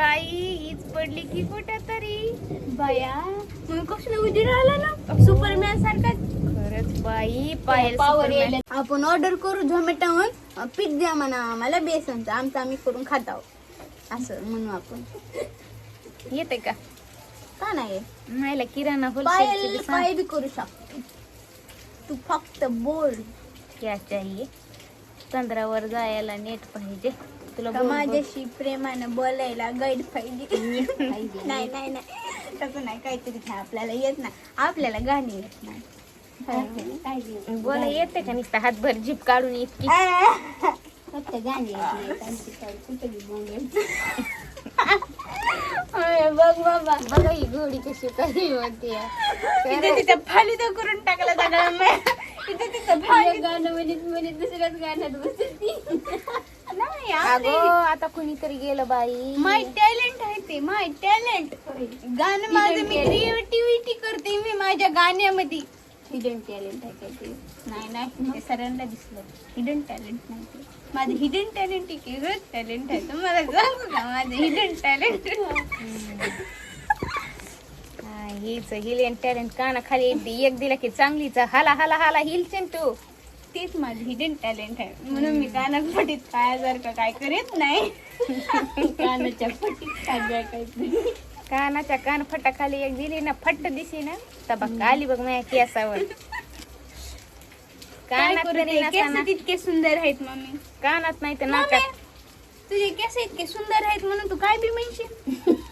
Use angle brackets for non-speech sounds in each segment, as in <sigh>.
बाई हीच पडली की कुठं तरी बाया मग कसलं उजीर आला ना? सुपरमॅन सारखा. खरंच. बाई पायल पावर. यायला आपण ऑर्डर करू झोमॅटोवर पिझ्झा म्हणा आम्हाला बेसनचा. आमचं आम्ही करून खात आहोत. असं म्हणू आपण. येते का? का नाही? किराणा पायल होलसेल पाय बी करू शकतो. तू फक्त बोल. क्या चाहिए चंद्रावर जायला नेट पाहिजे. तुला का बोल- बोल. माझ्याशी प्रेमानं बोलायला गाईड पाहिजे <laughs> नाही नाही नाही. तसं नाही काहीतरी आपल्याला येत नाही. आपल्याला गाणी येत नाही. बोला? येते का नुसतं हातभर जीप काढून इतकी? फक्त गाणी <laughs> बघ बाबा. बघा ही घोडी कशी काही होती तिथे तिथे फालुदा करून टाकला सगळं तिथे तिथे फालुदा. गाणं म्हणत म्हणत दुसऱ्याच गाण्यात बसती नाही अगो आता कुणीतरी गेलं बाई. माय टॅलेंट आहे ते माय टॅलेंट. गाणं माझं मी क्रिएटिव्हिटी करते मी माझ्या गाण्यामध्ये. हिडन टॅलेंट आहे काय ते? नाही नाही ते सरांना दिसलं. हिडन टॅलेंट नाही ते. माझं हिडन टॅलेंट एक वेगळंच टॅलेंट आहे. तुम्हाला सांगू का माझं हिडन टॅलेंट हा, हीच हिल टॅलेंट काना खाली एक दिला की चांगलीच. हाला हाला हाला हिलचेन तू. तेच माझं हिडन टॅलेंट आहे. म्हणून मी कानात फटीत पायासारखं काय करीत नाही. कानाच्या फटीत काय काहीतरी कानाच्या कान फटा खाली एक दिली ना फट्ट दिसी ना तबा आली बघ माझ्या केसावर. काय कानात करू तरी ते? नसताना केस इतके सुंदर आहेत मम्मी. कानात नाही तर मम्मी, नाकात. तुझे केस इतके सुंदर आहेत म्हणून तू काय बी म्हणशील <laughs>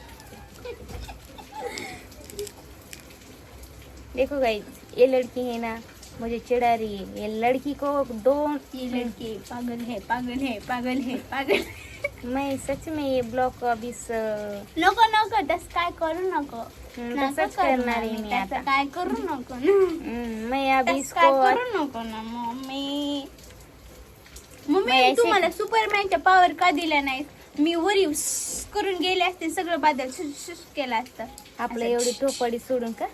देखो गाइस ये लड़की है ना मुझे चिढ़ा रही है। ये लड़की को दो ये लड़की पागल है पागल है पागल है पागल मैं सच में ये ब्लॉग को अभी स- नको नको तस काय करू नको। तसंच करणार आहे मी आता। काय करू नको ना। हम्म, मैं अभी तसं काय इसको करू नको ना मम्मी। मम्मी तू ऐसे- मला सुपरमॅनच्या पॉवर का दिला नाही मी वरी करून गेले असते सगळं बादल शुश केलं असतं. आपलं एवढी टोपडी सोडून का?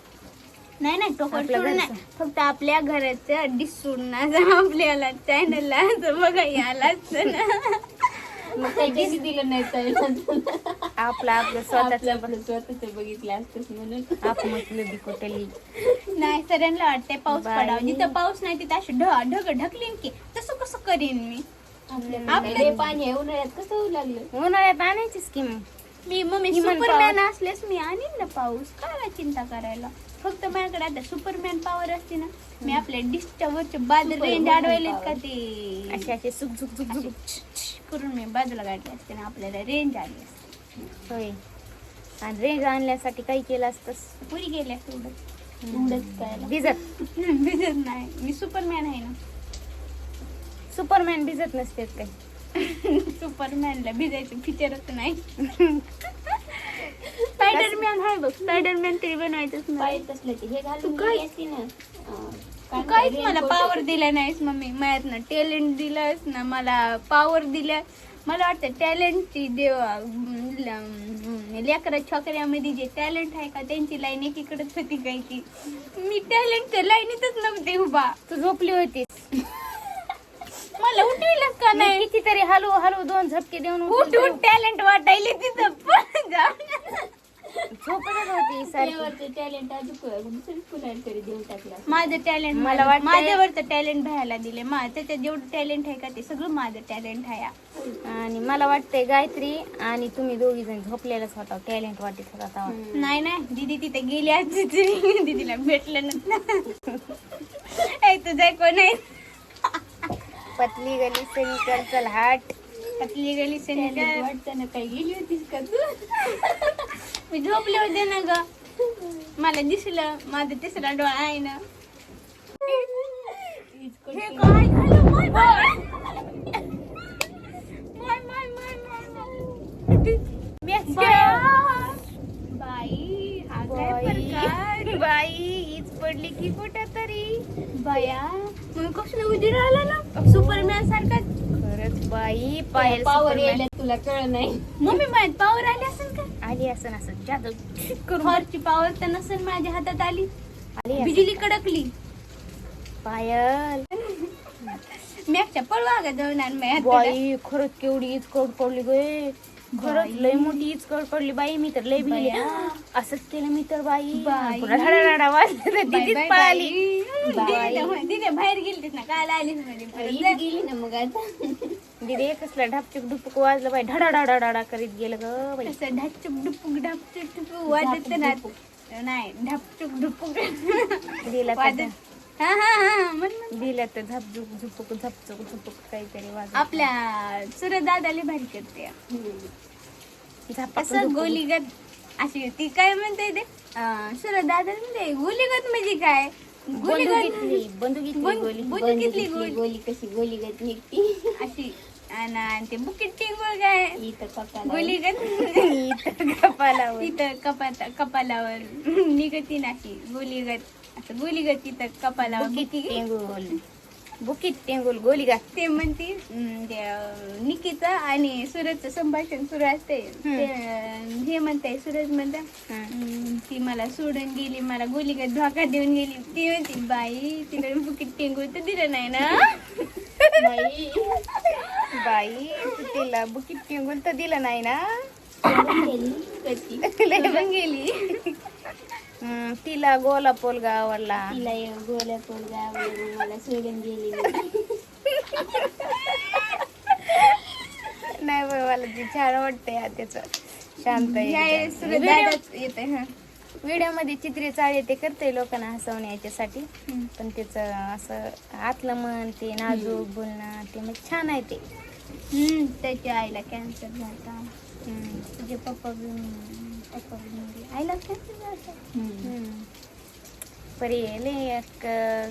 नाही नाही टोकन आपल्या सोडून. नाही. फक्त आपल्या घराचं डिश सोडून <laughs> असं आपल्याला चॅनलला बघा याला असतं ना. <laughs> मग काही दिलं नाही आपलं आपलं स्वतःच. आपलं स्वतःच बघितलं असतंच म्हणून. आप म्हटलं नाही सरांना वाटतंय पाऊस. पडावा. जिथं पाऊस नाही तिथं अशी ढ ढग ढकलीन की तसं कसं करीन मी? आपलं पाणी आहे उन्हाळ्यात कसं होऊ लागलं? उन्हाळ्यात आणायची स्कीम मी मम्मी हिमन सुपरमॅन असलेस मी आणीन ना पाऊस. काय चिंता करायला? फक्त माझ्याकडे आता सुपरमॅन पॉवर असते ना मी आपल्या डिशच्या वरचे बादल रेंज अडवायलेत का. ते? असे असे सुक झुक झुक झुक करून मी बाजूला काढले असते ना आपल्याला रेंज आली असते. होय. आणि रेंज आणण्यासाठी काही केलं असतंस? पुरी गेली असते एवढंच काय भिजत? <laughs> भिजत नाही. मी सुपरमॅन आहे ना. सुपरमॅन भिजत नसते काय? <laughs> सुपरमॅनला भिजायचं फिचरच नाही. <laughs> स्पायडरमॅन आहे बघ. स्पायडरमॅन तरी बनवायचंच नाही. पाहिजे असलं की हे घालून तू काय- गेली असती ना. अं, तू काय काहीच मला raincoat- पॉवर दिला नाहीस मम्मी. माझ्यात ना टॅलेंट दिलंस ना मला पॉवर दिल्या मला वाटतं टॅलेंटची देव लेकरा छोकऱ्यामध्ये जे टॅलेंट आहे का त्यांची लाईन एकीकडेच होती काय की मी टॅलेंटच्या लाईनीतच नव्हते उभा. तू झोपली होतीस. मला उठविलंच का नाही? कितीतरी हलू हलू दोन झपके देऊन उठ उठ टॅलेंट वाटायले तिथं पण जाऊन. झोपतच होती देवाचं talent अजून तरी टाकलं. माझं टॅलेंट मला मला वाटतंय- माझ्यावरचं टॅलेंट भयाला दिले. मा त्याच्यात जेवढं टॅलेंट आहे का ते सगळं माझं टॅलेंट आहे. आणि मला वाटतंय गायत्री आणि तुम्ही दोघी जण झोपलेलाच होता. टॅलेंट वाटत होता तेव्हा. नाही नाही. दीदी तिथे गेली आज दीदीला भेटलं ऐ तुझं कोण आहे? पतली गली से निकल चल हाट. पतली गेली Talent सेनिका वाटताना काही गेली होतीस का तू? मी झोपले होते ना ग. मला दिसलं माझा तिसरा डोळा आहे ना. हे काय झालं? माय माय माय. माय माय माय बाई हा काय प्रकार? बाई हीच पडली की कुठं तरी बाया मग कसलं उजीर आला ना? सुपरमॅन सारखा. खरंच बाई पायल पॉवर तुला कळ नाही. मम्मी माझ्यात पॉवर आली असेल का? आली असं असं जादू. करून पॉवर तर नसेल माझ्या हातात आली. आली. बिजली कडकली. पायल. मी एकट्या पळवा ग आता- बाई खरंच केवढी इचकट पडली गे. खरंच लय मोठी इचकट पडली बाई. मी तर लय भिली. असंच केलं मी तर बाई. ढाढा वाजलं दिदीच पळाली. दीदी- बाहेर गेली ना. काल आलीच हीच जा. गेली ना मग आता. दिदी एकसला ढापचूक डुपक वाजलं बाई. ढडा ढडा ढडा करीत गेलं ग बाई. असं ढापचुक वाजत ना नाही ढापचुक डुपुक दिला तर वाजत. हा हा हा तर झपझुक झुपुक झपचुक झुपुक काहीतरी वाजत. आपल्या सुरत दादाले भारी करते. असं. गोलीगत अशी ती काय म्हणते ते? अं, सुरत दादा म्हणते गोलीगत म्हणजे काय? गोली गोली गोली कशी गोली गत निघती. अशी आणि ते बुकीट टिंगूळ काय? इथं कपाला गोलीगत इथं कपालावर कपात कपालावर निघती नाशी गोलीगत असं गोलीगत तिथं कपालावर बुकीत किती टेंगुल बुकीत टेंगुल गोली ते म्हणते निकिता आणि सूरजचं संभाषण सुरू असते. ते हे म्हणते सूरज म्हणते ती मला सोडून गेली मला गोलीगत धोका देऊन गेली. ती म्हणते बाई तिला बुकीट टेंगूळ तर दिलं नाही ना? बाई. तिला बुकीत टेंगुल तर दिलं नाही ना? गेली. <laughs> तिला गोला पोलगा आवडला तिला ये गोल्या पोरगा आवडला, मला सोडून गेली. नाही बाई मला ती छान वाटतंय हा त्याचं. शांत येते हा. व्हिडिओमध्ये चित्रे चाळे ते करते लोकांना हसवणे याच्यासाठी. पण त्याचं असं आतलं मन ते नाजूक बोलणं ते म्हणजे छान आहे ते. हम्म, त्याच्या आईला कॅन्सर झाला. तुझे पप्पा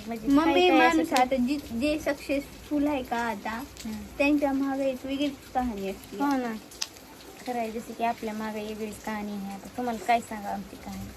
म्हणजे मम्मी काही माणूस आता जे जे सक्सेसफुल आहे का आता. त्यांच्या मागे एक वेगळीच कहाणी असते हो ना खरं आहे जसं की आपल्या मागे वेगळीच कहाणी आहे आता तुम्हाला काय सांगा आमची कहाणी